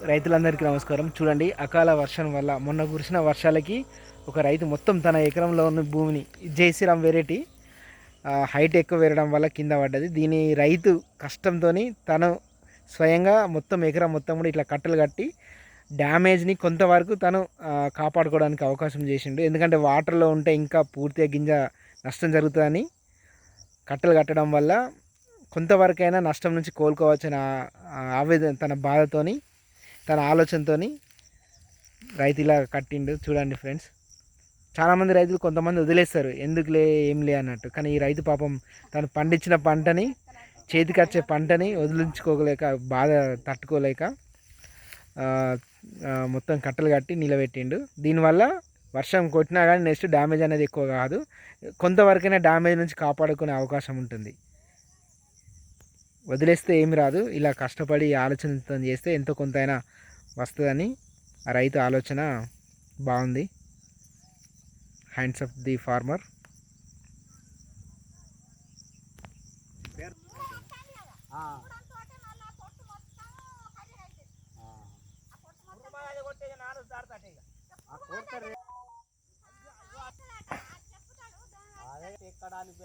రైతులందరికీ నమస్కారం. చూడండి అకాల వర్షం వల్ల మొన్న కురిసిన వర్షాలకి ఒక రైతు మొత్తం తన ఎకరంలో ఉన్న భూమిని జయశ్రీరామ్ వెరైటీ హైట్ ఎక్కువ పెరగడం వల్ల కింద పడ్డది. దీని రైతు కష్టంతో తను స్వయంగా మొత్తం ఎకరం మొత్తం కూడా ఇట్లా కట్టలు కట్టి డ్యామేజ్ని కొంతవరకు తను కాపాడుకోవడానికి అవకాశం చేసిండు. ఎందుకంటే వాటర్లో ఉంటే ఇంకా పూర్తిగా గింజ నష్టం జరుగుతుందని కట్టలు కట్టడం వల్ల కొంతవరకైనా నష్టం నుంచి కోలుకోవచ్చని ఆవేదన తన బాధతోని తన ఆలోచనతోని రైతు ఇలా కట్టిండు. చూడండి ఫ్రెండ్స్. చాలామంది రైతులు కొంతమంది వదిలేస్తారు. ఎందుకులే ఏం లే అన్నట్టు. కానీ ఈ రైతు పాపం తను పండించిన పంటని చేతికి వచ్చే పంటని వదిలించుకోలేక బాధ తట్టుకోలేక మొత్తం కట్టలు కట్టి నిలబెట్టిండు. దీనివల్ల వర్షం కొట్టినా కానీ నెక్స్ట్ డ్యామేజ్ అనేది ఎక్కువ కాదు. కొంతవరకైనా డ్యామేజ్ నుంచి కాపాడుకునే అవకాశం ఉంటుంది. వదిలేస్తే ఏమి రాదు. ఇలా కష్టపడి ఆలోచనతో చేస్తే ఎంతో కొంతైనా వస్తుందని ఆ రైతు ఆలోచన బాగుంది. హ్యాండ్స్ ఆఫ్ ది ఫార్మర్ ఎక్కడానికి